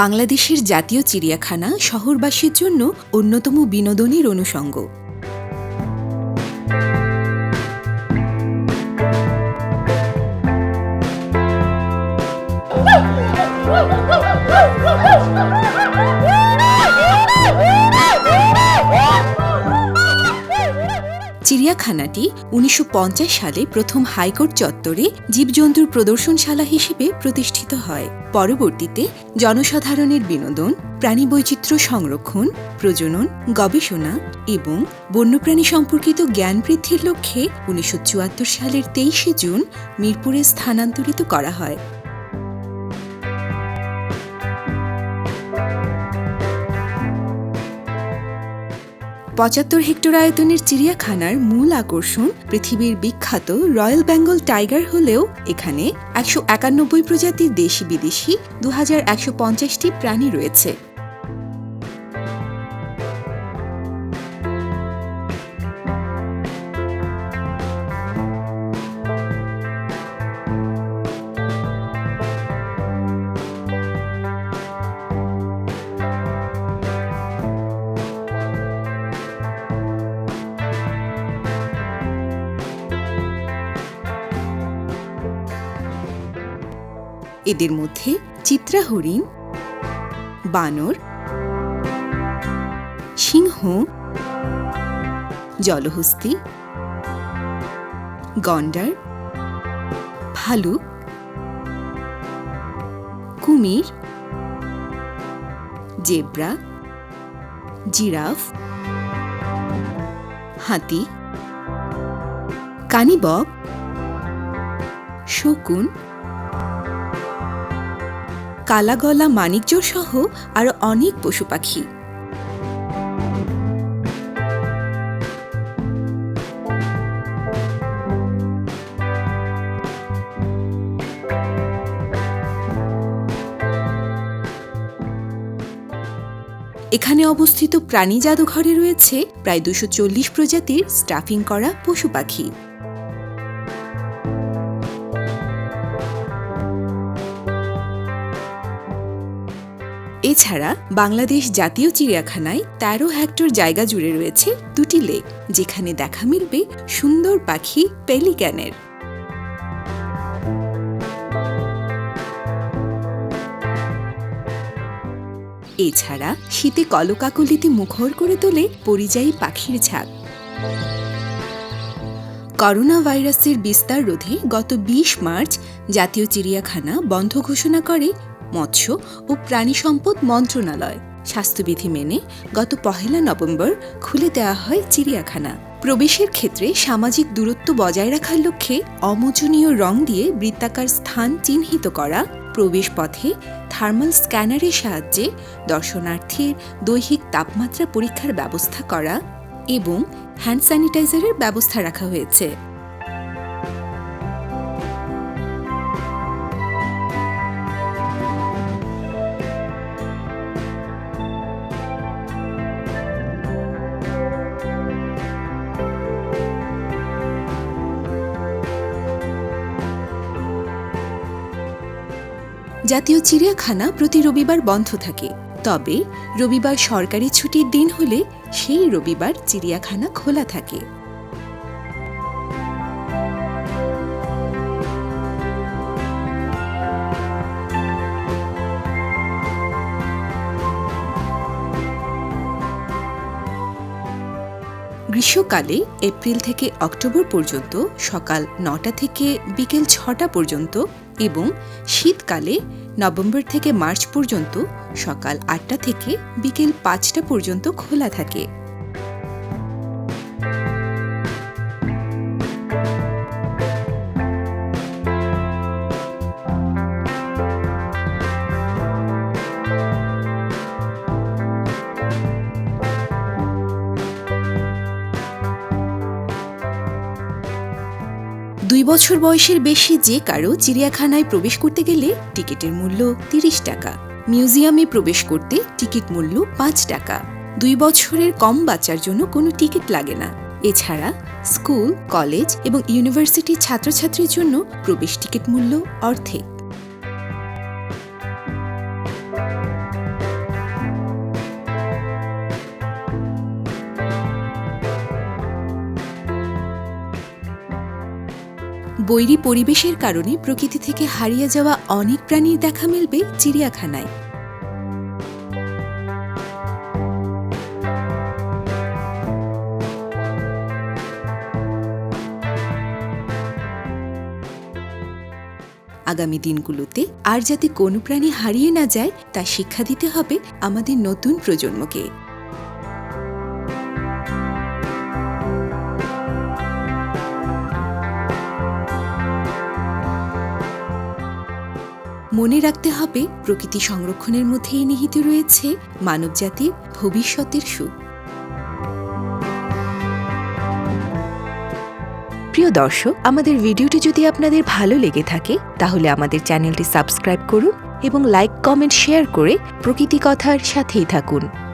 বাংলাদেশের জাতীয় চিড়িয়াখানা শহরবাসীর জন্য অন্যতম বিনোদনের অনুষঙ্গ। চিড়িয়াখানাটি উনিশশো সালে প্রথম হাইকোর্ট চত্বরে জীবজন্তুর প্রদর্শনশালা হিসেবে প্রতিষ্ঠিত হয়। পরবর্তীতে জনসাধারণের বিনোদন, প্রাণীবৈচিত্র্য সংরক্ষণ, প্রজনন, গবেষণা এবং বন্যপ্রাণী সম্পর্কিত জ্ঞান বৃদ্ধির লক্ষ্যে উনিশশো চুয়াত্তর সালের তেইশে জুন মিরপুরে স্থানান্তরিত করা হয়। পঁচাত্তর হেক্টর আয়তনের চিড়িয়াখানার মূল আকর্ষণ পৃথিবীর বিখ্যাত রয়্যাল বেঙ্গল টাইগার হলেও এখানে একশো একানব্বই প্রজাতির দেশি বিদেশি দু প্রাণী রয়েছে। এদের মধ্যে চিত্রা হরিণ বানর, সিংহ, জলহস্তি, গন্ডার, ভালুক, কুমির, জেব্রা, জিরাফ, হাতি, কানিবক, শকুন কালাগলা মানিকজোর সহ আরও অনেক পশু পাখি। এখানে অবস্থিত প্রাণী জাদুঘরে রয়েছে প্রায় দুশো প্রজাতির স্টাফিং করা পশু পাখি। এছাড়া বাংলাদেশ জাতীয় চিড়িয়াখানায় তেরো হেক্টর জায়গা জুড়ে রয়েছে দুটি লেক, যেখানে দেখা মিলবে সুন্দর পাখি পেলিক্যানের এছাড়া শীতে কলকাকলিতে মুখর করে তোলে পরিযায়ী পাখির ঝাঁক। করোনা ভাইরাসের বিস্তার রোধে গত বিশ মার্চ জাতীয় চিড়িয়াখানা বন্ধ ঘোষণা করে মৎস্য ও প্রাণী সম্পদ মন্ত্রণালয়। স্বাস্থ্যবিধি মেনে গত পহেলা নভেম্বর খুলে দেওয়া হয় চিড়িয়াখানা। প্রবেশের ক্ষেত্রে সামাজিক দূরত্ব বজায় রাখার লক্ষ্যে অমোচনীয় রং দিয়ে বৃত্তাকার স্থান চিহ্নিত করা, প্রবেশ পথে থার্মাল স্ক্যানারের সাহায্যে দর্শনার্থীর দৈহিক তাপমাত্রা পরীক্ষার ব্যবস্থা করা এবং হ্যান্ড স্যানিটাইজারের ব্যবস্থা রাখা হয়েছে। জাতীয় চিড়িয়াখানা প্রতি রবিবার বন্ধ থাকে। তবে রবিবার সরকারি ছুটির দিন হলে সেই রবিবার চিড়িয়াখানা খোলা থাকে। গ্রীষ্মকালে এপ্রিল থেকে অক্টোবর পর্যন্ত সকাল নটা থেকে বিকেল ছটা পর্যন্ত এবং শীতকালে নভেম্বর থেকে মার্চ পর্যন্ত সকাল আটটা থেকে বিকেল পাঁচটা পর্যন্ত খোলা থাকে। বছর বয়সের বেশি যে কারও চিড়িয়াখানায় প্রবেশ করতে গেলে টিকিটের মূল্য তিরিশ টাকা। মিউজিয়ামে প্রবেশ করতে টিকিট মূল্য পাঁচ টাকা। দুই বছরের কম বাচ্চার জন্য কোনো টিকিট লাগে না। এছাড়া স্কুল, কলেজ এবং ইউনিভার্সিটির ছাত্রছাত্রীর জন্য প্রবেশ টিকিট মূল্য অর্ধেক। বৈরী পরিবেশের কারণে প্রকৃতি থেকে হারিয়ে যাওয়া অনেক প্রাণীর দেখা মিলবে চিড়িয়াখানায়। আগামী দিনগুলোতে আর যাতে কোনো প্রাণী হারিয়ে না যায়, তা শিক্ষা দিতে হবে আমাদের নতুন প্রজন্মকে। মনে রাখতে হবে, প্রকৃতি সংরক্ষণের মধ্যেই নিহিত রয়েছে মানবজাতির ভবিষ্যতের সুখ। প্রিয় দর্শক, আমাদের ভিডিওটি যদি আপনাদের ভালো লেগে থাকে, তাহলে আমাদের চ্যানেলটি সাবস্ক্রাইব করুন এবং লাইক, কমেন্ট, শেয়ার করে প্রকৃতি কথার সাথেই থাকুন।